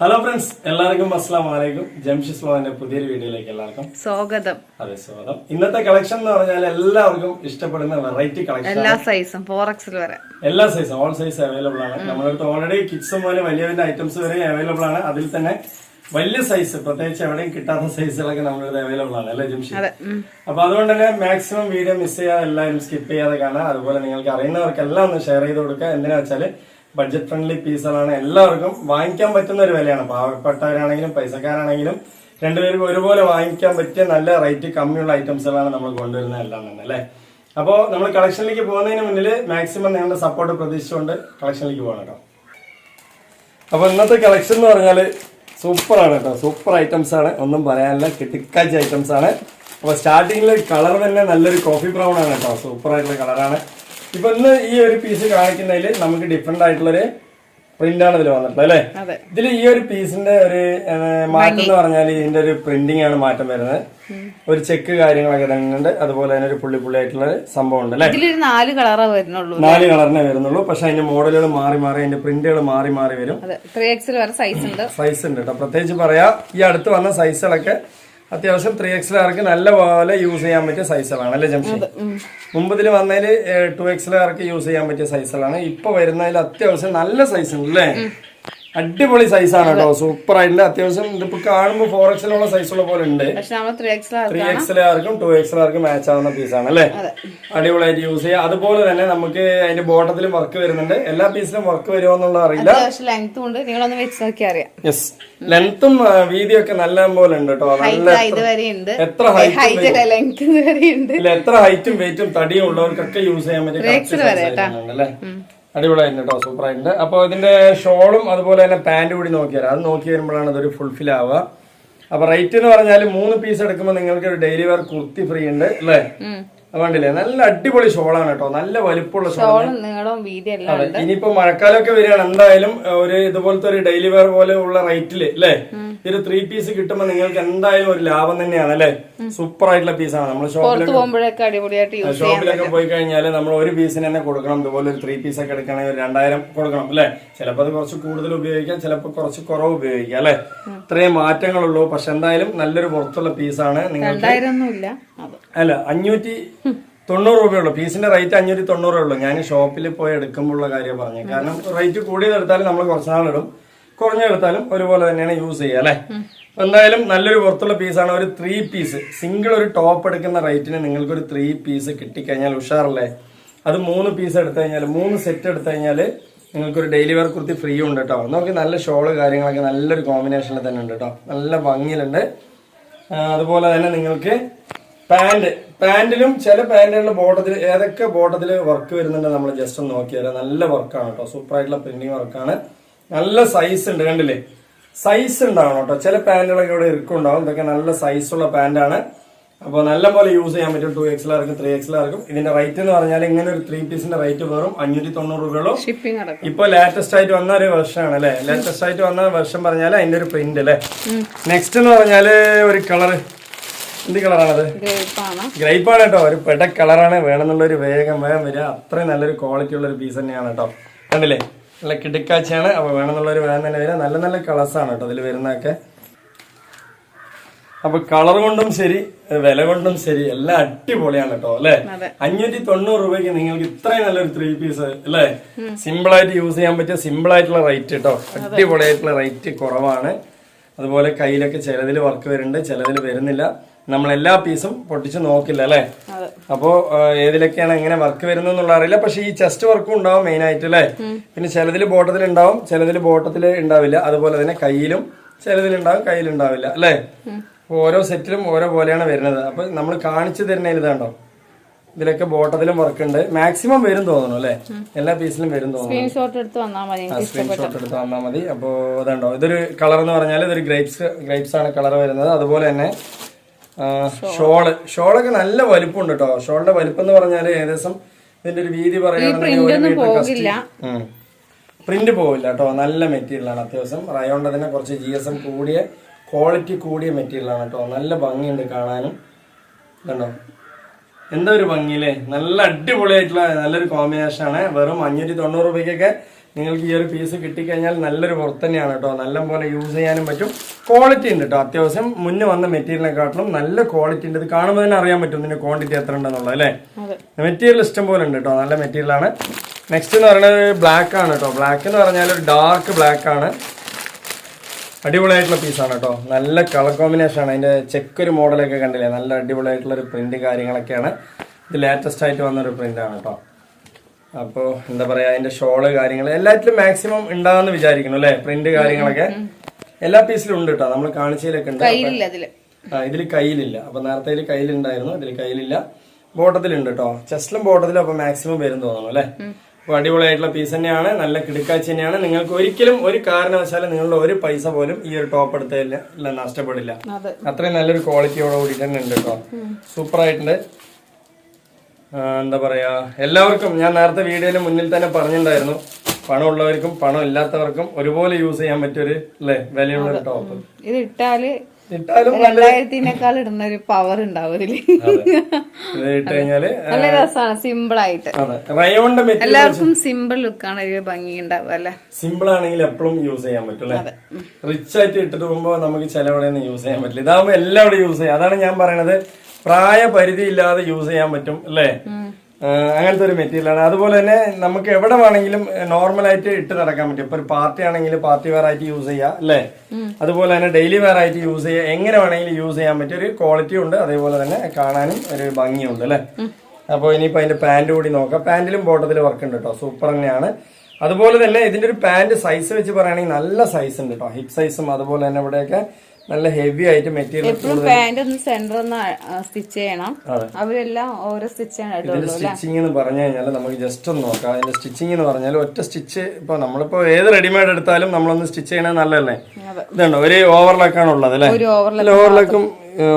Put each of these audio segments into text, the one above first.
Hello friends എല്ലാവർക്കും അസ്സാം വലൈക്കും ജംഷിസ് മോഹന്റെ പുതിയൊരു വീഡിയോയിലേക്ക് എല്ലാവർക്കും സ്വാഗതം. അതെ സ്വാഗതം. ഇന്നത്തെ കളക്ഷൻ എന്ന് പറഞ്ഞാൽ എല്ലാവർക്കും ഇഷ്ടപ്പെടുന്ന വെറൈറ്റി കളക്ഷൻ എല്ലാ സൈസും ഫോർ എക്സിൽ വരെ. എല്ലാ സൈസും ഓൾ സൈസ് അവൈലബിൾ ആണ്. നമ്മുടെ അടുത്ത് ഓൾറെഡി കിഡ്സ് മുതൽ വലിയവന്റെ വലിയ ഐറ്റംസ് വരെ അവൈലബിൾ ആണ്. അതിൽ തന്നെ വലിയ സൈസ് പ്രത്യേകിച്ച് എവിടെയും കിട്ടാത്ത സൈസുകളൊക്കെ നമ്മുടെ അടുത്ത് അവൈലബിൾ ആണ്. അല്ലേ ജംഷി അപ്പൊ അതുകൊണ്ട് തന്നെ മാക്സിമം വീഡിയോ മിസ് ചെയ്യാതെ എല്ലാവരും സ്കിപ്പ് ചെയ്യാതെ കാണാം അതുപോലെ നിങ്ങൾക്ക് അറിയുന്നവർക്ക് എല്ലാം ഒന്ന് ഷെയർ ചെയ്ത് കൊടുക്കുക. എന്തിനാ വെച്ചാൽ ബഡ്ജറ്റ് ഫ്രണ്ട്ലി പീസുകളാണ് എല്ലാവർക്കും വാങ്ങിക്കാൻ പറ്റുന്ന ഒരു വിലയാണ്. പാവപ്പെട്ടവരാണെങ്കിലും പൈസക്കാരാണെങ്കിലും രണ്ടുപേർക്കും ഒരുപോലെ വാങ്ങിക്കാൻ പറ്റിയ നല്ല റേറ്റ് കമ്മിയുള്ള ഐറ്റംസുകളാണ് നമ്മൾ കൊണ്ടുവരുന്നത് എല്ലാം തന്നെ അല്ലേ? അപ്പോൾ നമ്മൾ കളക്ഷനിലേക്ക് പോകുന്നതിന് മുന്നിൽ മാക്സിമം നിങ്ങളുടെ സപ്പോർട്ട് പ്രതീക്ഷിച്ചുകൊണ്ട് കളക്ഷനിലേക്ക് പോകണം കേട്ടോ. അപ്പൊ ഇന്നത്തെ കളക്ഷൻ എന്ന് പറഞ്ഞാൽ സൂപ്പറാണ് കേട്ടോ. സൂപ്പർ ഐറ്റംസ് ആണ്. ഒന്നും പറയാനില്ല. കിട്ടിക്കാച്ച ഐറ്റംസ് ആണ്. അപ്പോൾ സ്റ്റാർട്ടിങ്ങിൽ കളർ തന്നെ നല്ലൊരു കോഫി ബ്രൗൺ ആണ് കേട്ടോ. സൂപ്പർ ആയിട്ടുള്ള കളറാണ് ഇപ്പൊ ഇന്ന് ഈ ഒരു പീസ് കാണിക്കുന്നതിൽ നമുക്ക് ഡിഫറെന്റ് ആയിട്ടുള്ളൊരു പ്രിന്റ് ആണ് ഇതിൽ വന്നിട്ടുള്ളത് അല്ലേ? ഇതിൽ ഈ ഒരു പീസിന്റെ ഒരു മാറ്റം എന്ന് പറഞ്ഞാൽ ഇതിന്റെ ഒരു പ്രിന്റിംഗ് ആണ് മാറ്റം വരുന്നത്. ഒരു ചെക്ക് കാര്യങ്ങളൊക്കെ തന്നെയുണ്ട് അതുപോലെ തന്നെ ഒരു പുള്ളി പുള്ളി ആയിട്ടുള്ള സംഭവം ഉണ്ട് അല്ലെ? നാല് കളറേ വരുന്നുള്ളൂ നാല് കളറിനെ വരുന്നുള്ളൂ. പക്ഷെ അതിന്റെ മോഡലുകൾ മാറി മാറി അതിന്റെ പ്രിന്റുകൾ മാറി മാറി വരെ. സൈസ് ഉണ്ട്. സൈസ് ഉണ്ട് കേട്ടോ പ്രത്യേകിച്ച് പറയാ ഈ അടുത്ത് വന്ന സൈസുകളൊക്കെ അത്യാവശ്യം ത്രീ എക്സിലാർക്ക് നല്ല പോലെ യൂസ് ചെയ്യാൻ പറ്റിയ സൈസുകളാണ് അല്ലേ ജംഷി? മുമ്പതിൽ വന്നതിൽ ടു എക്സിലാർക്ക് യൂസ് ചെയ്യാൻ പറ്റിയ സൈസുകളാണ് ഇപ്പൊ വരുന്നതിൽ അത്യാവശ്യം നല്ല സൈസ് ഉണ്ട് അല്ലേ അടിപൊളി സൈസാണ് കേട്ടോ. സൂപ്പർ ആയിട്ട് അത്യാവശ്യം ഇതിപ്പോ കാണുമ്പോൾ ഫോർ എക്സിലുള്ള സൈസുള്ള പോലെ ഉണ്ട്. ത്രീ എക്സിൽ ആർക്കും എക്സിലാർക്കും ടു ആർക്കും മാച്ച് ആവുന്ന പീസാണ് അല്ലേ? അടിപൊളിയായിട്ട് യൂസ് ചെയ്യാം. അതുപോലെ തന്നെ നമുക്ക് അതിന്റെ ബോട്ടത്തിലും വർക്ക് വരുന്നുണ്ട്. എല്ലാ പീസിലും വർക്ക് വരുമോ എന്നുള്ള അറിയില്ല. യെസ് ലെങ്ത്തും വീതിയൊക്കെ നല്ല പോലെ ഉണ്ട് കേട്ടോ. നല്ല എത്ര ഹൈറ്റ് എത്ര ഹൈറ്റും വെയിറ്റും തടിയും ഉള്ളവർക്കൊക്കെ യൂസ് ചെയ്യാൻ അല്ലേ? അടിപൊളിയായിട്ടുണ്ട് കേട്ടോ സൂപ്പർ ആയിട്ടുണ്ട് ഇതിന്റെ ഇതിന്റെ ഷോളും അതുപോലെ തന്നെ പാന്റ് കൂടി നോക്കിയാൽ അത് നോക്കി വരുമ്പോഴാണ് അതൊരു ഫുൾഫിൽ ആവുക. അപ്പൊ റേറ്റ് എന്ന് പറഞ്ഞാൽ മൂന്ന് പീസ് എടുക്കുമ്പോൾ നിങ്ങൾക്ക് ഒരു ഡെയിലി വെയർ കുർത്തി ഫ്രീ ഉണ്ട് അല്ലേ? വേണ്ടില്ലേ കണ്ടില്ലേ? നല്ല അടിപൊളി ഷോളാണ് കേട്ടോ. നല്ല വലിപ്പമുള്ള ഷോൾ ഇനിയിപ്പോ മഴക്കാലമൊക്കെ വരികയാണ് എന്തായാലും ഒരു ഇതുപോലത്തെ ഒരു ഡെയിലി വെയർ പോലെ ഉള്ള റേറ്റിൽ അല്ലേ? ഒരു ത്രീ പീസ് കിട്ടുമ്പോൾ നിങ്ങൾക്ക് എന്തായാലും ഒരു ലാഭം തന്നെയാണ് അല്ലേ? സൂപ്പർ ആയിട്ടുള്ള പീസാണ് നമ്മൾ ഷോപ്പിലൊക്കെ ഷോപ്പിലൊക്കെ പോയി കഴിഞ്ഞാൽ നമ്മൾ ഒരു പീസിന് തന്നെ കൊടുക്കണം. ഇതുപോലെ ഒരു ത്രീ പീസ് ഒക്കെ എടുക്കണമെങ്കിൽ ഒരു രണ്ടായിരം കൊടുക്കണം അല്ലേ? ചിലപ്പോൾ അത് കുറച്ച് കൂടുതൽ ഉപയോഗിക്കാം ചിലപ്പോൾ കുറച്ച് കുറവ് ഉപയോഗിക്കാം അല്ലേ? ഇത്രയും മാറ്റങ്ങളുള്ളൂ. പക്ഷെ എന്തായാലും നല്ലൊരു പുറത്തുള്ള പീസാണ് നിങ്ങൾ രണ്ടായിരം ഒന്നും ഇല്ല. അത്. അല്ല അഞ്ഞൂറ്റി തൊണ്ണൂറ് രൂപയുള്ളൂ പീസിന്റെ റേറ്റ് അഞ്ഞൂറ്റി തൊണ്ണൂറേ ഉള്ളൂ. ഞാൻ ഷോപ്പിൽ പോയി എടുക്കുമ്പോഴുള്ള കാര്യം പറഞ്ഞു. കാരണം റേറ്റ് കൂടിയതെടുത്താലും നമ്മൾ കുറച്ച് നാളിടും. കുറഞ്ഞെടുത്താലും ഒരുപോലെ തന്നെയാണ് യൂസ് ചെയ്യുക അല്ലെ? എന്തായാലും നല്ലൊരു പുറത്തുള്ള പീസാണ് ഒരു ത്രീ പീസ് സിംഗിൾ ഒരു ടോപ്പ് എടുക്കുന്ന റേറ്റിന് നിങ്ങൾക്ക് ഒരു ത്രീ പീസ് കിട്ടിക്കഴിഞ്ഞാൽ ഉഷാറല്ലേ? അത് മൂന്ന് പീസ് എടുത്തു കഴിഞ്ഞാൽ മൂന്ന് സെറ്റ് എടുത്തു കഴിഞ്ഞാൽ നിങ്ങൾക്കൊരു ഡെയിലി വെയർ കുർത്തി ഫ്രീ ഉണ്ട് കേട്ടോ നോക്കി നല്ല ഷോൾ കാര്യങ്ങളൊക്കെ നല്ലൊരു കോമ്പിനേഷനിൽ തന്നെ ഉണ്ട് കേട്ടോ നല്ല ഭംഗിയിലുണ്ട്. അതുപോലെ തന്നെ നിങ്ങൾക്ക് പാന്റ് പാന്റിലും ചില പാന്റുകളുടെ ബോട്ടത്തിൽ ഏതൊക്കെ ബോട്ടത്തിൽ വർക്ക് വരുന്നുണ്ട് നമ്മൾ ജസ്റ്റ് ഒന്ന് നോക്കിയാൽ നല്ല വർക്കാണ് കേട്ടോ സൂപ്പറായിട്ടുള്ള വർക്കാണ് നല്ല സൈസ് ഉണ്ട് കണ്ടില്ലേ? സൈസ് ഉണ്ടാവണം കേട്ടോ. ചില പാന്റുകളൊക്കെ ഇവിടെ ഇറക്കുണ്ടാവും ഇതൊക്കെ നല്ല സൈസുള്ള പാന്റാണ് അപ്പോൾ നല്ല പോലെ യൂസ് ചെയ്യാൻ പറ്റും. ടു എക്സ് ആർക്കും ത്രീ എക്സ് ആർക്കും. ഇതിന്റെ റേറ്റ് എന്ന് പറഞ്ഞാൽ ഇങ്ങനെ ഒരു ത്രീ പീസിന്റെ റേറ്റ് വെറും അഞ്ഞൂറ്റി തൊണ്ണൂറ് രൂപയുള്ളൂ ഇപ്പൊ ലേറ്റസ്റ്റ് ആയിട്ട് വന്ന ഒരു വെർഷനാണ് അല്ലെ? ലേറ്റസ്റ്റ് ആയിട്ട് വന്ന വെർഷൻ പറഞ്ഞാൽ അതിന്റെ ഒരു പ്രിന്റ് അല്ലെ? നെക്സ്റ്റ് എന്ന് പറഞ്ഞാൽ ഒരു കളർ എന്ത് കളറാണത് ഗ്രേപ്പ് ആണ്. കേട്ടോ. ഒരു പെട കളറാണ് വേണമെന്നുള്ള ഒരു വേഗം വേഗം വരിക. അത്രയും നല്ലൊരു ക്വാളിറ്റി ഉള്ള ഒരു പീസ് തന്നെയാണ് കേട്ടോ. കണ്ടില്ലേ? നല്ല കിടക്കാച്ചയാണ്. അപ്പൊ വേണമെന്നുള്ള വേണം തന്നെ വരിക. നല്ല നല്ല കളേഴ്സ് ആണ് കേട്ടോ അതിൽ വരുന്നൊക്കെ അപ്പൊ കളർ കൊണ്ടും ശരി വില കൊണ്ടും ശരി എല്ലാം അടിപൊളിയാണ് കേട്ടോ അല്ലെ. അഞ്ഞൂറ്റി തൊണ്ണൂറ് രൂപയ്ക്ക് നിങ്ങൾക്ക് ഇത്രയും നല്ലൊരു ത്രീ പീസ് അല്ലെ? സിമ്പിൾ ആയിട്ട് യൂസ് ചെയ്യാൻ പറ്റിയ സിമ്പിൾ ആയിട്ടുള്ള റേറ്റ് കേട്ടോ. അടിപൊളിയായിട്ടുള്ള റേറ്റ് കുറവാണ്. അതുപോലെ കയ്യിലൊക്കെ ചിലതിൽ വർക്ക് വരുന്നുണ്ട് ചിലതിൽ വരുന്നില്ല. നമ്മൾ എല്ലാ പീസും പൊട്ടിച്ച് നോക്കില്ല അല്ലേ? അപ്പോ ഏതിലൊക്കെയാണ് എങ്ങനെ വർക്ക് വരുന്നുള്ള അറിയില്ല. പക്ഷെ ഈ ചെസ്റ്റ് വർക്കും ഉണ്ടാവും മെയിൻ ആയിട്ട് അല്ലേ? പിന്നെ ചിലതിൽ ബോട്ടത്തിൽ ഉണ്ടാവും ചിലതിൽ ബോട്ടത്തിൽ ഉണ്ടാവില്ല. അതുപോലെ തന്നെ കയ്യിലും ചിലതിൽ ഉണ്ടാവും കയ്യിൽ ഉണ്ടാവില്ല അല്ലേ? ഓരോ സെറ്റിലും ഓരോ പോലെയാണ് വരുന്നത്. അപ്പൊ നമ്മൾ കാണിച്ചു തരുന്ന ഇതാണ്ടോ ഇതിലൊക്കെ ബോട്ടത്തിലും വർക്ക് ഉണ്ട്. മാക്സിമം വരും തോന്നുന്നു അല്ലേ? എല്ലാ പീസിലും വരും തോന്നുന്നു. സ്ക്രീൻഷോട്ട് എടുത്ത് വന്നാൽ മതി അപ്പോ ഇതുണ്ടോ? ഇതൊരു കളർ എന്ന് പറഞ്ഞാൽ ഇതൊരു ഗ്രേപ്സ് ഗ്രേപ്സ് ആണ് കളർ വരുന്നത്. അതുപോലെ തന്നെ ഷോൾ. ഷോളൊക്കെ നല്ല വലിപ്പമുണ്ട് കേട്ടോ ഷോളിന്റെ വലിപ്പം എന്ന് പറഞ്ഞാൽ ഏകദേശം ഇതിന്റെ ഒരു വീതി പറയുകയാണെങ്കിൽ. പ്രിന്റ് പോവില്ല കേട്ടോ നല്ല മെറ്റീരിയൽ ആണ് അത്യാവശ്യം. റയോണ്ട തന്നെ കുറച്ച് ജി എസ് എം കൂടിയ ക്വാളിറ്റി കൂടിയ മെറ്റീരിയൽ ആണ് കേട്ടോ നല്ല ഭംഗിയുണ്ട് കാണാനും. കണ്ടോ? എന്താ ഒരു ഭംഗിയില്ലേ നല്ല അടിപൊളിയായിട്ടുള്ള നല്ലൊരു കോമ്പിനേഷൻ ആണ്. വെറും അഞ്ഞൂറ്റി തൊണ്ണൂറ് രൂപയ്ക്കൊക്കെ നിങ്ങൾക്ക് ഈ ഒരു പീസ് കിട്ടിക്കഴിഞ്ഞാൽ നല്ലൊരു പുറത്ത് തന്നെയാണ് കേട്ടോ. നല്ല പോലെ യൂസ് ചെയ്യാനും പറ്റും. ക്വാളിറ്റി ഉണ്ട് കേട്ടോ. അത്യാവശ്യം മുന്നേ വന്ന മെറ്റീരിയലിനെക്കാട്ടിലും നല്ല ക്വാളിറ്റി ഉണ്ട്. ഇത് കാണുമ്പോൾ തന്നെ അറിയാൻ പറ്റും ഇതിന്റെ ക്വാണ്ടിറ്റി എത്ര ഉണ്ടെന്നുള്ളത് അല്ലേ? മെറ്റീരിയൽ ഇഷ്ടം പോലെ ഉണ്ട് കേട്ടോ. നല്ല മെറ്റീരിയലാണ് നെക്സ്റ്റ് എന്ന് പറയുന്നത് ബ്ലാക്ക് ആണ് കേട്ടോ. ബ്ലാക്ക് എന്ന് പറഞ്ഞാൽ ഒരു ഡാർക്ക് ബ്ലാക്ക് ആണ്. അടിപൊളിയായിട്ടുള്ള പീസാണ് കേട്ടോ. നല്ല കളർ കോമ്പിനേഷൻ ആണ്. അതിന്റെ ചെക്ക് ഒരു മോഡലൊക്കെ കണ്ടില്ലേ? നല്ല അടിപൊളിയായിട്ടുള്ള ഒരു പ്രിന്റ് കാര്യങ്ങളൊക്കെയാണ്. ഇത് ലേറ്റസ്റ്റ് ആയിട്ട് വന്നൊരു പ്രിന്റ് ആണ് കേട്ടോ. അപ്പോൾ എന്താ പറയാ അതിന്റെ ഷോൾ കാര്യങ്ങൾ എല്ലാറ്റിലും മാക്സിമം ഉണ്ടാകുന്ന വിചാരിക്കുന്നു അല്ലെ? പ്രിന്റ് കാര്യങ്ങളൊക്കെ. എല്ലാ പീസിലും ഉണ്ട് കേട്ടോ നമ്മൾ കാണിച്ചതിലൊക്കെ ഉണ്ട്. ആ ഇതിൽ കയ്യിലില്ല. അപ്പൊ നേരത്തെ ഇതിൽ കയ്യിലുണ്ടായിരുന്നു ഇതിൽ കയ്യിലില്ല. ബോട്ടത്തിലുണ്ട് കേട്ടോ ചെസ്റ്റിലും ബോട്ടത്തിലും അപ്പൊ മാക്സിമം വരും തോന്നുന്നു അല്ലെ? അപ്പൊ അടിപൊളിയായിട്ടുള്ള പീസ് തന്നെയാണ്. നല്ല കിടക്കാച്ചി തന്നെയാണ്. നിങ്ങൾക്ക് ഒരിക്കലും ഒരു കാരണവശാലും നിങ്ങളുടെ ഒരു പൈസ പോലും ഈ ഒരു ടോപ്പ് എടുത്തതിൽ നഷ്ടപ്പെടില്ല. അത്രയും നല്ലൊരു ക്വാളിറ്റിയോട് കൂടി തന്നെ ഉണ്ട് കേട്ടോ സൂപ്പർ ആയിട്ടുണ്ട്. എന്താ പറയാ എല്ലാവർക്കും ഞാൻ നേരത്തെ വീഡിയോയിൽ മുന്നിൽ തന്നെ പറഞ്ഞിട്ടുണ്ടായിരുന്നു പണമുള്ളവർക്കും പണം ഇല്ലാത്തവർക്കും ഒരുപോലെ യൂസ് ചെയ്യാൻ പറ്റിയൊരു അല്ലേ വിലയുള്ള ഒരു ടോപ്പ് ഇത് ഇട്ടാൽ രണ്ടായിരത്തിനേക്കാൾ ഇടുന്ന ഒരു പവർ ഉണ്ടാവും ഇതിൽ ഇട്ട് കഴിഞ്ഞാൽ നല്ല രസമാണ് സിമ്പിൾ ആയിട്ട്. എല്ലാവർക്കും സിമ്പിൾ ലുക്കാണ് ഒരു ഭംഗി ഉണ്ടാവുക അല്ലെ? സിമ്പിൾ ആണെങ്കിൽ എപ്പോഴും യൂസ് ചെയ്യാൻ പറ്റും അല്ലെ റിച്ച് ആയിട്ട് ഇട്ടിട്ട് പോകുമ്പോ നമുക്ക് ചിലവിടെ യൂസ് ചെയ്യാൻ പറ്റില്ല. ഇതാവുമ്പോ എല്ലാവരും യൂസ് ചെയ്യാം. അതാണ് ഞാൻ പറയണത്. പ്രായപരിധി ഇല്ലാതെ യൂസ് ചെയ്യാൻ പറ്റും അല്ലേ? അങ്ങനത്തെ ഒരു മെറ്റീരിയലാണ് അതുപോലെ തന്നെ നമുക്ക് എവിടെ വേണമെങ്കിലും നോർമൽ ആയിട്ട് ഇട്ട് നടക്കാൻ പറ്റും. ഇപ്പൊ ഒരു പാർട്ടി ആണെങ്കിൽ പാർട്ടി വെയർ ആയിട്ട് യൂസ് ചെയ്യാം അല്ലേ? അതുപോലെ തന്നെ ഡെയിലി വെയർ ആയിട്ട് യൂസ് ചെയ്യാം. എങ്ങനെ വേണമെങ്കിലും യൂസ് ചെയ്യാൻ പറ്റിയ ഒരു ക്വാളിറ്റി ഉണ്ട്. അതേപോലെ തന്നെ കാണാനും ഒരു ഭംഗിയുണ്ട് അല്ലേ? അപ്പോൾ ഇനിയിപ്പോൾ അതിന്റെ പാന്റ് കൂടി നോക്കാം. പാന്റിലും ബോട്ടത്തിൽ വർക്ക് ഉണ്ട് കേട്ടോ സൂപ്പർ തന്നെയാണ്. അതുപോലെ തന്നെ ഇതിന്റെ ഒരു പാന്റ് സൈസ് വെച്ച് പറയുകയാണെങ്കിൽ നല്ല സൈസ് ഉണ്ട് കേട്ടോ ഹിപ് സൈസും അതുപോലെ തന്നെ ഇവിടെയൊക്കെ നല്ല ഹെവി ആയിട്ട് മെറ്റീരിയൽ എപ്പോഴും പാന്റ് ഒന്ന് സെന്റർ ഒന്ന് സ്റ്റിച്ച് ചെയ്യണം. അവരെല്ലാം ഓരോ സ്റ്റിച്ചാണ് ഇതിന്റെ ഇടുള്ളൂ സ്റ്റിച്ചിങ് എന്ന് പറഞ്ഞു കഴിഞ്ഞാൽ നമുക്ക് ജസ്റ്റ് ഒന്ന് നോക്കാം. അതിന്റെ സ്റ്റിച്ചിങ് എന്ന് പറഞ്ഞാൽ ഒറ്റ സ്റ്റിച്ച് ഇപ്പൊ നമ്മളിപ്പോ ഏത് റെഡിമെയ്ഡ് എടുത്താലും നമ്മളൊന്ന് സ്റ്റിച്ച് ചെയ്യണത് നല്ലതല്ലേ. ഇതുണ്ടോ? ഒരു ഓവർലാക്കാണ് ഉള്ളത് അല്ലേ? ഓവർലാക്ക് ഓവർലാക്കും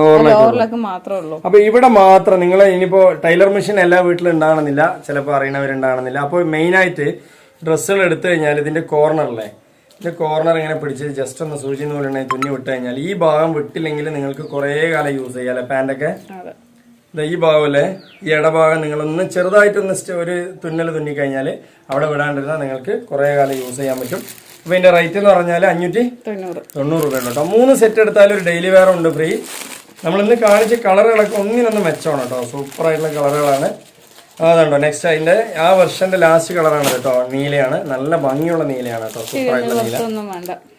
ഓവർലാക്കും ഓവർലാക്ക് മാത്രമേ ഉള്ളൂ. അപ്പൊ ഇവിടെ മാത്രം നിങ്ങൾ ഇനിയിപ്പോ ടൈലർ മെഷീൻ എല്ലാ വീട്ടിലും ഉണ്ടാകണമെന്നില്ല ചിലപ്പോൾ അറിയണവരുണ്ടാകണമെന്നില്ല അപ്പോൾ മെയിൻ ആയിട്ട് ഡ്രസ്സുകൾ എടുത്തു കഴിഞ്ഞാൽ ഇതിന്റെ കോർണറിലെ ഇതിന്റെ കോർണർ ഇങ്ങനെ പിടിച്ച് ജസ്റ്റ് ഒന്ന് സൂചി പോലെ തുന്നി വിട്ട് കഴിഞ്ഞാൽ ഈ ഭാഗം വിട്ടില്ലെങ്കിൽ നിങ്ങൾക്ക് കുറേ കാലം യൂസ് ചെയ്യാം അല്ലെ? പാന്റൊക്കെ അതെ. ദാ ഈ ഭാഗമല്ലേ ഈ ഇടഭാഗം നിങ്ങളൊന്ന് ചെറുതായിട്ടൊന്ന് ഒരു തുന്നൽ തുന്നി കഴിഞ്ഞാൽ അവിടെ വിടാണ്ടിരുന്നാൽ നിങ്ങൾക്ക് കുറേ കാലം യൂസ് ചെയ്യാൻ പറ്റും. അപ്പോൾ ഇതിന്റെ റേറ്റ് എന്ന് പറഞ്ഞാൽ അഞ്ഞൂറ്റി തൊണ്ണൂറ്. തൊണ്ണൂറ് രൂപ കേട്ടോ. മൂന്ന് സെറ്റ് എടുത്താൽ ഒരു ഡെയിലി വെയർ ഉണ്ട് ഫ്രീ. നമ്മൾ ഇന്ന് കാണിച്ച കളറുകളൊക്കെ ഒന്നിനൊന്ന് മെച്ചമാണ് കേട്ടോ. സൂപ്പറായിട്ടുള്ള കളറുകളാണ് അതുണ്ടോ നെക്സ്റ്റ് അതിന്റെ ആ വർഷന്റെ ലാസ്റ്റ് കളറാണ് കേട്ടോ നീലയാണ്. നല്ല ഭംഗിയുള്ള നീലയാണ് കേട്ടോ സൂപ്പർ ആയിട്ടുള്ള നീല.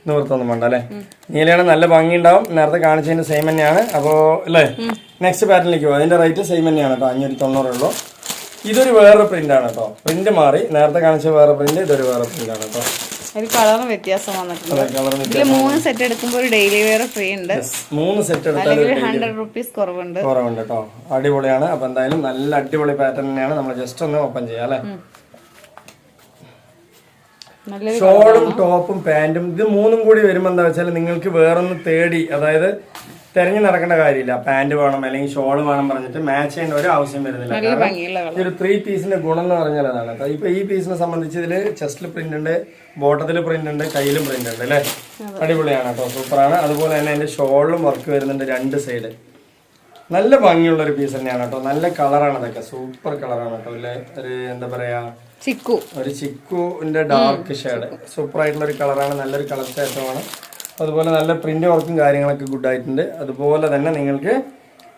നിവർത്തൊന്നും വേണ്ട. അല്ലേ? നീലയാണ് നല്ല ഭംഗി ഉണ്ടാവും നേരത്തെ കാണിച്ചതിന്റെ സെയിം തന്നെയാണ്. അപ്പോ അല്ലേ? നെക്സ്റ്റ് പാറ്റേണിലേക്ക് പോകും അതിന്റെ റേറ്റ് സെയിം തന്നെയാണ് കേട്ടോ അഞ്ഞൂറ്റി തൊണ്ണൂറുള്ളൂ ഇതൊരു വേറെ പ്രിന്റ് ആണ് കേട്ടോ. പ്രിന്റ് മാറി. നേരത്തെ കാണിച്ച വേറെ പ്രിന്റ് ഇതൊരു വേറെ പ്രിന്റ് ആണ് കേട്ടോ. ഒരു കളറിന് വ്യത്യാസം വന്നിട്ടുണ്ട്. ഇതിൽ മൂന്ന് സെറ്റ് എടുക്കുമ്പോൾ ഒരു ഡെയിലി വെയർ ഫ്രീ ഉണ്ട്. മൂന്ന് സെറ്റ് എടുത്താൽ ഹൺഡ്രഡ് റുപ്പീസ് കുറവുണ്ട്. കുറവുണ്ട് കേട്ടോ അടിപൊളിയാണ്. അപ്പൊ എന്തായാലും നല്ല അടിപൊളി പാറ്റേൺ തന്നെയാണ് നമ്മൾ ജസ്റ്റ് ഒന്ന് ഓപ്പൺ ചെയ്യാം അല്ലേ? ഷോളും ടോപ്പും പാന്റും ഇത് മൂന്നും കൂടി വരുമ്പോൾ എന്താ വെച്ചാൽ നിങ്ങൾക്ക് വേറൊന്ന് തേടി അതായത് തെരഞ്ഞു നടക്കേണ്ട കാര്യമില്ല. പാന്റ് വേണം അല്ലെങ്കിൽ ഷോൾ വേണം പറഞ്ഞിട്ട് മാച്ച് ചെയ്യേണ്ട ഒരു ആവശ്യം വരുന്നില്ല. ഇതൊരു ത്രീ പീസിന്റെ ഗുണം എന്ന് പറഞ്ഞാൽ അതാണ്. ഇപ്പൊ ഈ പീസിനെ സംബന്ധിച്ച് ഇതിൽ ചെസ്റ്റിൽ പ്രിന്റ് ഉണ്ട് ബോട്ടത്തിൽ പ്രിന്റ് ഉണ്ട് കയ്യിലും പ്രിന്റ് ഉണ്ട് അല്ലേ? അടിപൊളിയാണ് കേട്ടോ സൂപ്പറാണ് അതുപോലെ തന്നെ അതിന്റെ ഷോളിലും വർക്ക് വരുന്നുണ്ട് രണ്ട് സൈഡ് നല്ല ഭംഗിയുള്ള ഒരു പീസ് തന്നെയാണ് കേട്ടോ നല്ല കളറാണ് അതൊക്കെ സൂപ്പർ കളറാണ് കേട്ടോ അല്ലെ ഒരു എന്താ പറയാ? ചിക്കു. ഒരു ചിക്കുവിന്റെ ഡാർക്ക് ഷേഡ് സൂപ്പർ ആയിട്ടുള്ള ഒരു കളറാണ്. നല്ലൊരു കളർ ചേട്ടമാണ് അതുപോലെ നല്ല പ്രിന്റ് വർക്കും കാര്യങ്ങളൊക്കെ ഗുഡ് ആയിട്ടുണ്ട്. അതുപോലെ തന്നെ നിങ്ങൾക്ക്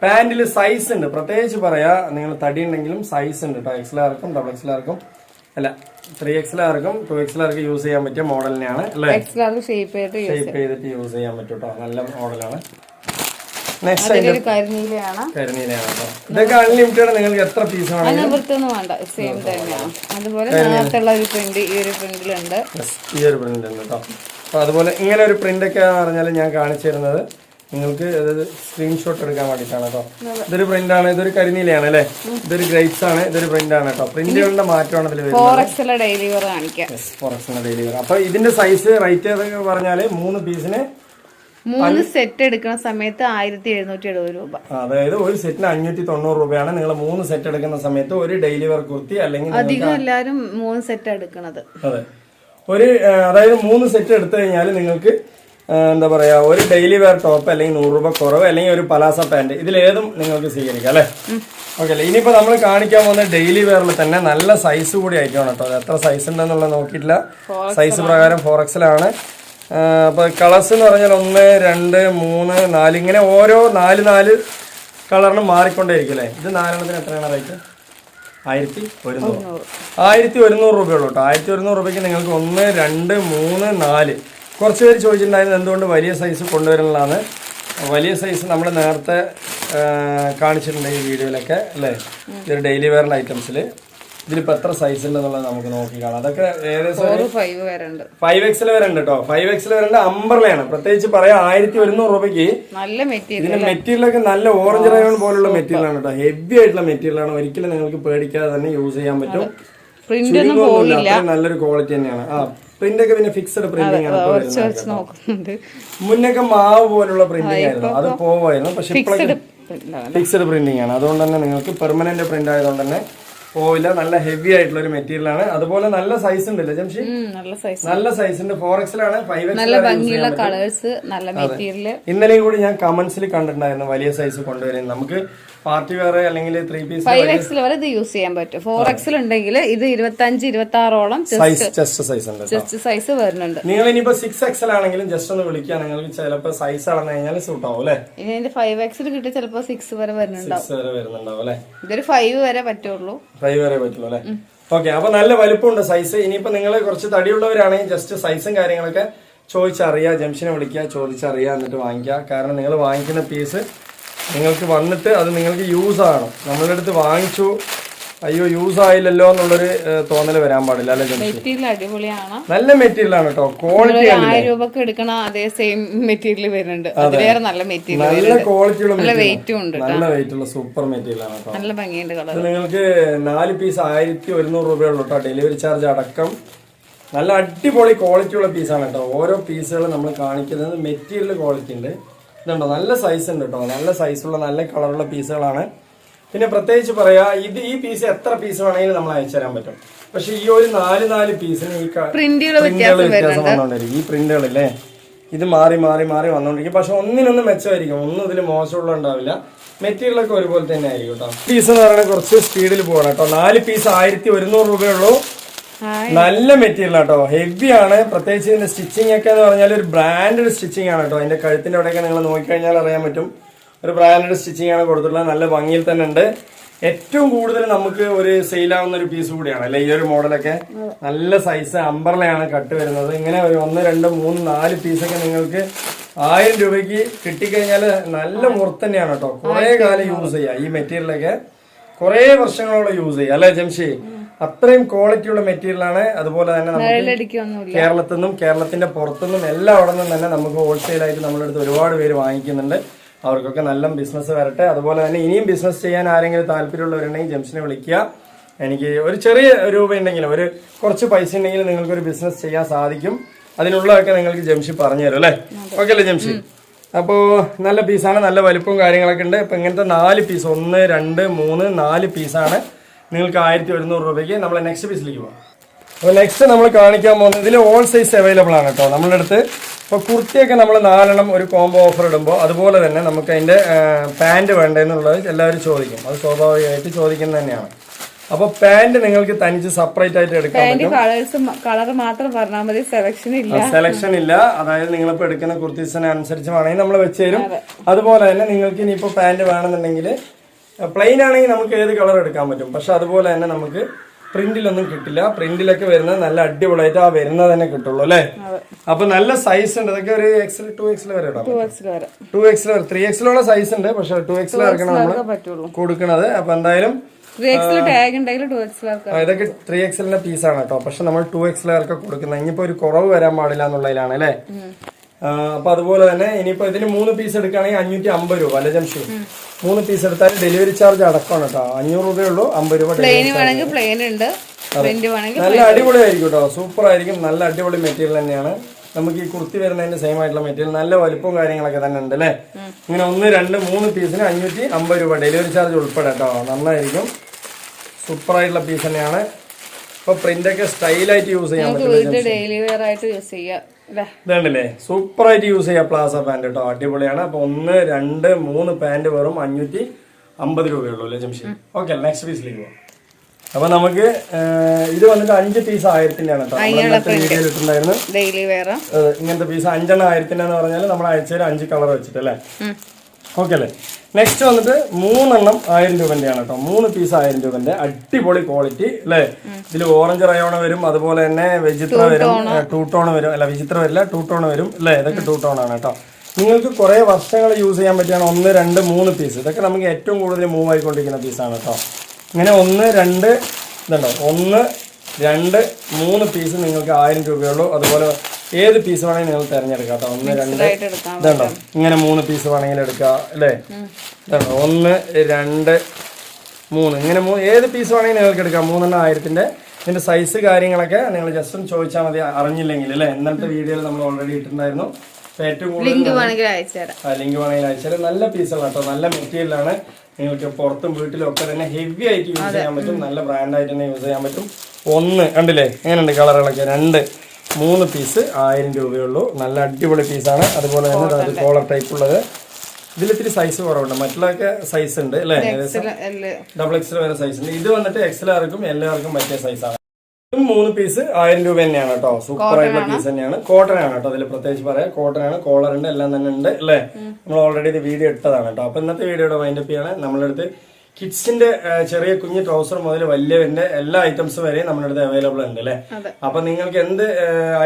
പാൻറിൽ സൈസ് ഉണ്ട്. പ്രത്യേകിച്ച് പറയാ നിങ്ങൾ തടി ഉണ്ടെങ്കിലും സൈസ് ഉണ്ട് കേട്ടോ എക്സ് ആർക്കും ഡബിൾ എക്സ് ആർക്കും. അല്ല ത്രീ എക്സ് ആർക്കും ടു എക്സ് ആർക്ക് യൂസ് ചെയ്യാൻ പറ്റിയ മോഡൽ തന്നെയാണ് അല്ലേ? ഷേപ്പ് ചെയ്തിട്ട് യൂസ് ചെയ്യാൻ പറ്റും കേട്ടോ നല്ല മോഡലാണ് നെക്സ്റ്റ് കരിനീലയാണ്. കേട്ടോ ഇതൊക്കെ അൺലിമിറ്റഡ് നിങ്ങൾക്ക് എത്ര പീസ് വേണം അതിന് വേണ്ട. സെയിം തന്നെയാണ്. അതുപോലെ ഒരു പ്രിന്റ് ഈ ഒരു പ്രിന്റിലുണ്ട് ഈ ഒരു പ്രിന്റ് ഉണ്ട് കേട്ടോ അപ്പൊ അതുപോലെ ഇങ്ങനെ ഒരു പ്രിന്റ് ഒക്കെ പറഞ്ഞാൽ ഞാൻ കാണിച്ചു തരുന്നത്. നിങ്ങൾക്ക് അതായത് സ്ക്രീൻഷോട്ട് എടുക്കാൻ വേണ്ടിയിട്ടാണ് കേട്ടോ. ഇതൊരു പ്രിന്റ് ആണ്. ഇതൊരു കരിനീലയാണ് അല്ലേ? ഇതൊരു ഗ്രേപ്സ് ആണ്. ഇതൊരു പ്രിന്റ് ആണ് കേട്ടോ. പ്രിന്റുകളുടെ മാറ്റമാണ് ഇതിൽ വരുന്നത്. ഡെയിലി അപ്പൊ ഇതിന്റെ സൈസ് റേറ്റ് ഏതൊക്കെ പറഞ്ഞാൽ മൂന്ന് പീസിന് മൂന്ന് സെറ്റ് എടുക്കുന്ന സമയത്ത് ആയിരത്തി എഴുന്നൂറ്റി എഴുപത് രൂപ. അതായത് ഒരു സെറ്റിന് അഞ്ഞൂറ്റി തൊണ്ണൂറ് രൂപയാണ്. നിങ്ങൾ മൂന്ന് സെറ്റ് എടുക്കുന്ന സമയത്ത് ഒരു ഡെയിലി വർക്ക് കുർത്തി അല്ലെങ്കിൽ അധികം എല്ലാവരും മൂന്ന് സെറ്റ് എടുക്കണത്. അതെ. ഒരു അതായത് മൂന്ന് സെറ്റ് എടുത്തു കഴിഞ്ഞാൽ നിങ്ങൾക്ക് എന്താ പറയാ ഒരു ഡെയിലി വെയർ ടോപ്പ് അല്ലെങ്കിൽ നൂറ് രൂപ കുറവ് അല്ലെങ്കിൽ ഒരു പലാസ പാന്റ് ഇതിലേതും നിങ്ങൾക്ക് സ്വീകരിക്കാം അല്ലേ? ഓക്കെ അല്ലേ? ഇനിയിപ്പോൾ നമ്മൾ കാണിക്കാൻ പോകുന്ന ഡെയിലി വെയറിൽ തന്നെ നല്ല സൈസ് കൂടി ആയിട്ടാണ് കേട്ടോ. എത്ര സൈസ് ഉണ്ടെന്നുള്ളത് നോക്കിയിട്ടില്ല. സൈസ് പ്രകാരം ഫോറക്സിലാണ് അപ്പോൾ കളേഴ്സ് എന്ന് പറഞ്ഞാൽ ഒന്ന് രണ്ട് മൂന്ന് നാല് ഇങ്ങനെ ഓരോ നാല് നാല് കളറിന് മാറിക്കൊണ്ടേയിരിക്കും അല്ലേ? ഇത് നാലെണ്ണത്തിന് എത്രയാണ് റേറ്റ് ആയിരത്തി ഒരുന്നൂറ്. ആയിരത്തി ഒരുന്നൂറ് രൂപയുള്ളൂ കേട്ടോ. ആയിരത്തി ഒരുന്നൂറ് രൂപയ്ക്ക് നിങ്ങൾക്ക് ഒന്ന് രണ്ട് മൂന്ന് നാല്. കുറച്ച് പേര് ചോദിച്ചിട്ടുണ്ടായിരുന്നു എന്തുകൊണ്ട് വലിയ സൈസ് കൊണ്ടുവരുന്നതാണ് വലിയ സൈസ് നമ്മൾ നേരത്തെ കാണിച്ചിട്ടുണ്ട് ഈ വീഡിയോയിലൊക്കെ അല്ലേ? ഇതൊരു ഡെയിലി വെയറിന്റെ ഐറ്റംസിൽ ഇതിലിപ്പോൾ എത്ര സൈസ് ഉണ്ടെന്നുള്ളത് നമുക്ക് നോക്കി കാണാം. അതൊക്കെ ഏകദേശം ഫൈവ് വരെ ഉണ്ട് ഫൈവ് എക്സിൽ വരെ ഉണ്ട് കേട്ടോ ഫൈവ് എക്സിൽ വരെ അമ്പർലയാണ് പ്രത്യേകിച്ച് പറയാം ആയിരത്തി ഒരുന്നൂറ് രൂപയ്ക്ക് നല്ല മെറ്റീരിയൽ ഇതിന്റെ മെറ്റീരിയൽ ഒക്കെ നല്ല ഓറഞ്ച് റയോൺ പോലുള്ള മെറ്റീരിയൽ ആണ് കേട്ടോ ഹെവി ആയിട്ടുള്ള മെറ്റീരിയൽ ആണ്. ഒരിക്കലും നിങ്ങൾക്ക് പേടിക്കാതെ തന്നെ യൂസ് ചെയ്യാൻ പറ്റും. നല്ലൊരു ക്വാളിറ്റി തന്നെയാണ്. ആ പ്രിന്റ് ഒക്കെ പിന്നെ ഫിക്സഡ് പ്രിന്റിംഗ് ആണ് മുന്നൊക്കെ മാവ് പോലുള്ള പ്രിന്റിംഗ് ആയിരുന്നു. അത് പോവായിരുന്നു. പക്ഷെ ഫിക്സഡ് പ്രിന്റിംഗ് ആണ്. അതുകൊണ്ട് തന്നെ നിങ്ങൾക്ക് പെർമനന്റ് പ്രിന്റ് ആയതുകൊണ്ട് തന്നെ പോവില്ല നല്ല ഹെവി ആയിട്ടുള്ള ഒരു മെറ്റീരിയൽ ആണ്. അതുപോലെ നല്ല സൈസ് ഉണ്ടല്ലേ ജംഷി? നല്ല സൈസ് നല്ല സൈസിന്റെ ഫോർ എക്സിലാണ് ഫൈവ് നല്ല ഭംഗിയുള്ള കളേഴ്സ് നല്ല മെറ്റീരിയൽ ഇന്നലെയും കൂടി ഞാൻ കമന്റ്സിൽ കണ്ടിട്ടുണ്ടായിരുന്നു വലിയ സൈസ് കൊണ്ടുവരുന്നത് നമുക്ക് പാർട്ടി വെയർ അല്ലെങ്കിൽ ത്രീ പീസ് ഫൈവ് എക്സിൽ വരെ ഇത് യൂസ് ചെയ്യാൻ പറ്റും. ഫോർ എക്സിൽ ഉണ്ടെങ്കിൽ ഇത് ഇരുപത്തി അഞ്ച് ഇരുപത്തി ആറോളം സൈസ് ചെസ്റ്റ് സൈസ് ഉണ്ട്. ജസ്റ്റ് സൈസ് വരുന്നുണ്ട്. നിങ്ങൾ ഇനിയിപ്പോ സിക്സ് എക്സൽ ആണെങ്കിലും ജസ്റ്റ് ഒന്ന് വിളിക്കുക. നിങ്ങൾക്ക് ചിലപ്പോ സൈസ് അളന്നു കഴിഞ്ഞാൽ സൂട്ട് ആവും അല്ലേ? ഇനി ഇതിന്റെ ഫൈവ് എക്സിൽ കിട്ടി ചിലപ്പോ സിക്സ് വരെ വരുന്നുണ്ടാവും. വരെ വരുന്നുണ്ടാവും അല്ലേ? ഇതൊരു ഫൈവ് വരെ പറ്റുള്ളൂ. ഫൈവ് വരെ പറ്റുള്ളൂ അല്ലേ? ഓക്കെ അപ്പൊ നല്ല വലുപ്പമുണ്ട് സൈസ് ഇനിയിപ്പോ നിങ്ങൾ കുറച്ച് തടിയുള്ളവരാണെങ്കിൽ ജസ്റ്റ് സൈസും കാര്യങ്ങളൊക്കെ ചോദിച്ചറിയാം ജംഷനെ വിളിക്കുക ചോദിച്ചറിയാം എന്നിട്ട് വാങ്ങിക്കുക. കാരണം നിങ്ങൾ വാങ്ങിക്കുന്ന പീസ് നിങ്ങൾക്ക് വന്നിട്ട് അത് നിങ്ങൾക്ക് യൂസ് ആകണം. നമ്മളുടെ അടുത്ത് വാങ്ങിച്ചു. അയ്യോ യൂസ് ആയില്ലല്ലോ എന്നുള്ളൊരു തോന്നൽ വരാൻ പാടില്ല അല്ലെ മെറ്റീരിയൽ അടിപൊളിയാണ്. നല്ല മെറ്റീരിയൽ ആണ് കേട്ടോ ക്വാളിറ്റി ഒരു ആയിരം രൂപക്ക് എടുക്കണ അതേ സെയിം മെറ്റീരിയൽ വരുന്നുണ്ട്. നല്ല മെറ്റീരിയൽ നല്ല ക്വാളിറ്റിയുള്ള നല്ല വെയിറ്റും ഉണ്ട് നല്ല വെയിറ്റ് ഉള്ള സൂപ്പർ മെറ്റീരിയൽ ആണ് കേട്ടോ നല്ല ഭംഗിയുണ്ട് കളർ നിങ്ങൾക്ക് നാല് പീസ് ആയിരത്തി ഒരുന്നൂറ് രൂപയുള്ളൂ കേട്ടോ ഡെലിവറി ചാർജ് അടക്കം. നല്ല അടിപൊളി ക്വാളിറ്റി ഉള്ള പീസാണ് കേട്ടോ ഓരോ പീസുകൾ നമ്മൾ കാണിക്കുന്നത് മെറ്റീരിയൽ ക്വാളിറ്റി ഉണ്ട്. ഇതുണ്ടോ? നല്ല സൈസ് ഉണ്ട് കേട്ടോ നല്ല സൈസുള്ള നല്ല കളറുള്ള പീസുകളാണ് പിന്നെ പ്രത്യേകിച്ച് പറയാ ഇത് ഈ പീസ് എത്ര പീസ് വേണമെങ്കിലും നമ്മൾ അയച്ചു തരാൻ പറ്റും. പക്ഷെ ഈ ഒരു നാല് നാല് പീസിന് ഈ പ്രിന്റുകൾ വ്യത്യാസം വന്നുകൊണ്ടിരിക്കും ഈ പ്രിന്റുകളില്ലേ ഇത് മാറി മാറി മാറി വന്നുകൊണ്ടിരിക്കും പക്ഷെ ഒന്നിനൊന്നും മെച്ചമായിരിക്കും. ഒന്നും ഇതിൽ മോശമുള്ള ഉണ്ടാവില്ല. മെറ്റീരിയൽ ഒക്കെ ഒരുപോലെ തന്നെ ആയിരിക്കും കേട്ടോ പീസ് എന്ന് പറയുന്നത് കുറച്ച് സ്പീഡിൽ പോകണം കേട്ടോ നാല് പീസ് ആയിരത്തി ഒരുന്നൂറ് രൂപയുള്ളൂ നല്ല മെറ്റീരിയൽ ആട്ടോ. ഹെവി ആണ്. പ്രത്യേകിച്ച് ഇതിന്റെ സ്റ്റിച്ചിങ് ഒക്കെ എന്ന് പറഞ്ഞാൽ ഒരു ബ്രാൻഡഡ് സ്റ്റിച്ചിങ് ആണ് കേട്ടോ. അതിന്റെ കഴുത്തിന്റെ അവിടെയൊക്കെ നിങ്ങൾ നോക്കിക്കഴിഞ്ഞാൽ അറിയാൻ പറ്റും. ഒരു ബ്രാൻഡഡ് സ്റ്റിച്ചിങ് ആണ് കൊടുത്തിട്ടുള്ളത്. നല്ല ഭംഗിയിൽ തന്നെ ഉണ്ട്. ഏറ്റവും കൂടുതൽ നമുക്ക് ഒരു സെയിൽ ആവുന്ന ഒരു പീസ് കൂടിയാണ് അല്ലെ? ഈ ഒരു മോഡലൊക്കെ നല്ല സൈസ് അമ്പർലയാണ് കട്ട് വരുന്നത്. ഇങ്ങനെ ഒരു ഒന്ന് രണ്ട് മൂന്ന് നാല് പീസൊക്കെ നിങ്ങൾക്ക് ആയിരം രൂപയ്ക്ക് കിട്ടിക്കഴിഞ്ഞാൽ നല്ല മുറത്ത് തന്നെയാണ് കേട്ടോ. കുറെ കാലം യൂസ് ചെയ്യാം ഈ മെറ്റീരിയലൊക്കെ കുറെ വർഷങ്ങളോളം യൂസ് ചെയ്യാം. അല്ലെ ജംഷി അത്രയും ക്വാളിറ്റിയുള്ള മെറ്റീരിയലാണ് മെറ്റീരിയൽ ആണ്. അതുപോലെ തന്നെ നമുക്ക് കേരളത്തിൽ നിന്നും കേരളത്തിന്റെ പുറത്തുനിന്നും എല്ലാ അവിടെ നിന്നും തന്നെ നമുക്ക് ഹോൾസെയിൽ ആയിട്ട് നമ്മുടെ അടുത്ത് ഒരുപാട് പേര് വാങ്ങിക്കുന്നുണ്ട്. അവർക്കൊക്കെ നല്ല ബിസിനസ് വരട്ടെ. അതുപോലെ തന്നെ ഇനിയും ബിസിനസ് ചെയ്യാൻ ആരെങ്കിലും താല്പര്യമുള്ളവരുണ്ടെങ്കിൽ ജംഷനെ വിളിക്കുക. എനിക്ക് ഒരു ചെറിയ രൂപ ഉണ്ടെങ്കിലും ഒരു കുറച്ച് പൈസ ഉണ്ടെങ്കിലും നിങ്ങൾക്ക് ഒരു ബിസിനസ് ചെയ്യാൻ സാധിക്കും. അതിനുള്ളതൊക്കെ നിങ്ങൾക്ക് ജംഷി പറഞ്ഞു തരും അല്ലേ? ഓക്കെ അല്ലേ ജംഷി? അപ്പോൾ നല്ല പീസാണ് നല്ല വലുപ്പവും കാര്യങ്ങളൊക്കെ ഉണ്ട്. ഇപ്പം ഇങ്ങനത്തെ നാല് പീസ് ഒന്ന് രണ്ട് മൂന്ന് നാല് പീസാണ് നിങ്ങൾക്ക് ആയിരത്തി ഒരുന്നൂറ് രൂപയ്ക്ക് നമ്മൾ നെക്സ്റ്റ് പീസിലേക്ക് പോകാം. അപ്പോൾ നെക്സ്റ്റ് നമ്മൾ കാണിക്കാൻ പോകുന്നത് ഇതിൽ ഓൾ സൈസ് അവൈലബിൾ ആണ് കേട്ടോ. നമ്മുടെ അടുത്ത് ഇപ്പോൾ കുർത്തിയൊക്കെ നമ്മൾ നാലെണ്ണം ഒരു കോംബോ ഓഫർ ഇടുമ്പോൾ അതുപോലെ തന്നെ നമുക്ക് അതിന്റെ പാന്റ് വേണ്ടതെന്നുള്ളത് എല്ലാവരും ചോദിക്കും. അത് സ്വാഭാവികമായിട്ട് ചോദിക്കുന്നത് തന്നെയാണ്. അപ്പോൾ പാന്റ് നിങ്ങൾക്ക് തനിച്ച് സെപ്പറേറ്റ് ആയിട്ട് എടുക്കാൻ കളേഴ്സ് കളർ മാത്രം പറഞ്ഞാൽ മതി. സെലക്ഷൻ ഇല്ല. സെലക്ഷൻ ഇല്ല. അതായത് നിങ്ങളിപ്പോൾ എടുക്കുന്ന കുർത്തീസിനെ അനുസരിച്ച് വേണമെങ്കിൽ നമ്മൾ വെച്ച് തരും. അതുപോലെ തന്നെ നിങ്ങൾക്ക് ഇനിയിപ്പോൾ പാന്റ് വേണമെന്നുണ്ടെങ്കിൽ പ്ലെയിൻ ആണെങ്കിൽ നമുക്ക് ഏത് കളർ എടുക്കാൻ പറ്റും. പക്ഷെ അതുപോലെ തന്നെ നമുക്ക് പ്രിന്റിലൊന്നും കിട്ടില്ല. പ്രിന്റിലൊക്കെ വരുന്നത് നല്ല അടിപൊളിയായിട്ട് ആ വരുന്നത് തന്നെ കിട്ടുള്ളൂ അല്ലേ? അപ്പൊ നല്ല സൈസ് ഉണ്ട്. ഇതൊക്കെ ഒരു എക്സൽ ടു എക്സൽ വരെ ടു എക്സിൽ വരെ. ത്രീ എക്സലുള്ള സൈസ് ഉണ്ട്. പക്ഷെ ടു എക്സൽ ഇറക്കണം നമ്മൾ കൊടുക്കണത്. അപ്പൊ എന്തായാലും ഇതൊക്കെ ത്രീ എക്സലിന്റെ പീസാണ് കേട്ടോ. പക്ഷെ നമ്മൾ ടു എക്സലുകാർക്ക് കൊടുക്കുന്നത്. ഇനിയിപ്പോ ഒരു കുറവ് വരാൻ പാടില്ല എന്നുള്ളതിലാണ് അല്ലേ? ആ, അപ്പൊ അതുപോലെ തന്നെ ഇനിയിപ്പോ ഇതിന് മൂന്ന് പീസ് എടുക്കുകയാണെങ്കിൽ അഞ്ഞൂറ്റി അമ്പത് രൂപ അല്ലെ ജംഷി മൂന്ന് പീസ് എടുത്താൽ ഡെലിവറി ചാർജ് അടക്കമാണ് കേട്ടോ. അഞ്ഞൂറ് രൂപയേ ഉള്ളൂ അമ്പത് രൂപ നല്ല അടിപൊളിയായിരിക്കും കേട്ടോ. സൂപ്പർ ആയിരിക്കും. നല്ല അടിപൊളി മെറ്റീരിയൽ തന്നെയാണ്. നമുക്ക് ഈ കുർത്തി വരുന്നതിന്റെ സെയിം ആയിട്ടുള്ള മെറ്റീരിയൽ നല്ല വലുപ്പവും കാര്യങ്ങളൊക്കെ തന്നെ ഉണ്ട് അല്ലേ? ഇങ്ങനെ ഒന്ന് രണ്ട് മൂന്ന് പീസിന് അഞ്ഞൂറ്റി അമ്പത് രൂപ ഡെലിവറി ചാർജ് ഉൾപ്പെടെ കേട്ടോ. നന്നായിരിക്കും. സൂപ്പർ ആയിട്ടുള്ള പീസ് തന്നെയാണ്. ഇപ്പൊ പ്രിന്റ് ഒക്കെ സ്റ്റൈലായിട്ട് യൂസ് ചെയ്യാൻ പറ്റും ഡെയിലി വെയർ ആയിട്ട് യൂസ് ചെയ്യാം. ഇതുണ്ടല്ലേ? സൂപ്പർ ആയിട്ട് യൂസ് ചെയ്യാം പ്ലാസ പാന്റ് കേട്ടോ അടിപൊളിയാണ്. അപ്പൊ ഒന്ന് രണ്ട് മൂന്ന് പാന്റ് വെറും അഞ്ഞൂറ്റി അമ്പത് രൂപയുള്ളൂ അല്ലേ ജംഷി ഓക്കെ നെക്സ്റ്റ് പീസിലേക്ക് പോവാം. അപ്പൊ നമുക്ക് ഇത് വന്നിട്ട് അഞ്ച് പീസ് ആയിരത്തിന്റെയാണ് ഇങ്ങനത്തെ പീസ് അഞ്ചെണ്ണം ആയിരത്തിന്റെ പറഞ്ഞാൽ നമ്മൾ അയച്ചൊരു അഞ്ച് കളർ വെച്ചിട്ട് അല്ലേ? ഓക്കെ അല്ലേ? നെക്സ്റ്റ് വന്നിട്ട് മൂന്നെണ്ണം ആയിരം രൂപന്റെയാണ് കേട്ടോ മൂന്ന് പീസ് ആയിരം രൂപന്റെ അടിപൊളി ക്വാളിറ്റി അല്ലേ ഇതിൽ ഓറഞ്ച് റയോണ വരും അതുപോലെ തന്നെ വെജിത്ര വരും ടൂ ടോൺ വരും. അല്ല വിചിത്ര വരില്ല ടൂ ടോൺ വരും അല്ലേ ഇതൊക്കെ ടൂ ടോൺ ആണ് കേട്ടോ നിങ്ങൾക്ക് കുറെ വർഷങ്ങൾ യൂസ് ചെയ്യാൻ പറ്റിയാണ് ഒന്ന് രണ്ട് മൂന്ന് പീസ് ഇതൊക്കെ നമുക്ക് ഏറ്റവും കൂടുതൽ മൂവ് ആയിക്കൊണ്ടിരിക്കുന്ന പീസാണ് കേട്ടോ ഇങ്ങനെ ഒന്ന് രണ്ട് ഇതുണ്ടോ? ഒന്ന് രണ്ട് മൂന്ന് പീസ് നിങ്ങൾക്ക് ആയിരം രൂപയുള്ളൂ അതുപോലെ ഏത് പീസ് വേണമെങ്കിലും നിങ്ങൾ തിരഞ്ഞെടുക്കാം കേട്ടോ. ഒന്ന് രണ്ട് ഇതുണ്ടോ ഇങ്ങനെ മൂന്ന് പീസ് വേണമെങ്കിലും എടുക്കാം അല്ലേ? ഇതുണ്ടോ ഒന്ന് രണ്ട് മൂന്ന്. ഇങ്ങനെ മൂന്ന് ഏത് പീസ് വേണമെങ്കിലും നിങ്ങൾക്ക് എടുക്കാം. മൂന്നെണ്ണം ആയിരത്തിന്റെ. ഇതിന്റെ സൈസ് കാര്യങ്ങളൊക്കെ നിങ്ങൾ ജസ്റ്റ് ഒന്ന് ചോദിച്ചാൽ മതി അറിഞ്ഞില്ലെങ്കിൽ അല്ലേ? ഇന്നത്തെ വീഡിയോയിൽ നമ്മൾ ഓൾറെഡി ഇട്ടിട്ടുണ്ടായിരുന്നു. അപ്പൊ ഏറ്റവും കൂടുതൽ ലിങ്ക് വേണമെങ്കിൽ അയച്ചു തരാം. ആ ലിങ്ക് വേണമെങ്കിൽ അയച്ചാൽ നല്ല പീസുകളാണ് കേട്ടോ. നല്ല മെറ്റീരിയലാണ് നിങ്ങൾക്ക് പുറത്തും വീട്ടിലും ഒക്കെ തന്നെ ഹെവി ആയിട്ട് യൂസ് ചെയ്യാൻ പറ്റും. നല്ല ബ്രാൻഡായിട്ട് തന്നെ യൂസ് ചെയ്യാൻ പറ്റും. ഒന്ന് കണ്ടില്ലേ? എങ്ങനെയുണ്ട് കളറുകളൊക്കെ രണ്ട്. മൂന്ന് പീസ് ആയിരം രൂപയുള്ളൂ. നല്ല അടിപൊളി പീസാണ്. അതുപോലെ തന്നെ അത് കോളർ ടൈപ്പ് ഉള്ളത്. ഇതിലിത്തിരി സൈസ് കുറവുണ്ട്. മറ്റുള്ളതൊക്കെ സൈസ് ഉണ്ട് അല്ലേ? ഡബിൾ എക്സൽ വരെ സൈസ് ഉണ്ട്. ഇത് വന്നിട്ട് എക്സലാർക്കും എല്ലാവർക്കും പറ്റിയ സൈസാണ് ഇതും മൂന്ന് പീസ് ആയിരം രൂപ തന്നെയാണ് കേട്ടോ. സൂപ്പർ ആയിട്ടുള്ള പീസ് തന്നെയാണ്. കോട്ടൺ ആണ് കേട്ടോ അതിൽ പ്രത്യേകിച്ച് പറയാം കോട്ടൺ ആണ് കോളർ ഉണ്ട് എല്ലാം തന്നെ ഉണ്ട് അല്ലേ? നമ്മൾ ഓൾറെഡി ഇത് വീഡിയോ ഇട്ടതാണ് കേട്ടോ. അപ്പൊ ഇന്നത്തെ വീഡിയോയുടെ വൈൻഡപ്പ് ചെയ്യാണ്. നമ്മളടുത്ത് കിഡ്സിന്റെ ചെറിയ കുഞ്ഞ് ട്രൗസർ മുതൽ വലിയവന്റെ എല്ലാ ഐറ്റംസ് വരെയും നമ്മുടെ അടുത്ത് അവൈലബിൾ ഉണ്ട് അല്ലേ. അപ്പൊ നിങ്ങൾക്ക് എന്ത്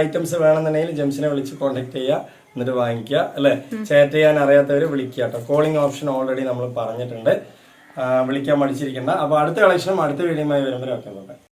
ഐറ്റംസ് വേണമെന്നുണ്ടെങ്കിൽ ജെംസിനെ വിളിച്ച് കോൺടാക്ട് ചെയ്യുക എന്നിട്ട് വാങ്ങിക്കുക അല്ലെ? ചാറ്റ് ചെയ്യാൻ അറിയാത്തവർ വിളിക്കുക കേട്ടോ. കോളിംഗ് ഓപ്ഷൻ ഓൾറെഡി നമ്മൾ പറഞ്ഞിട്ടുണ്ട്. വിളിക്കാൻ മടിച്ചിരിക്കേണ്ട. അപ്പൊ അടുത്ത കളക്ഷനും അടുത്ത വീഡിയോയുമായി വരുമ്പോൾ ഓക്കെ നോക്കാം.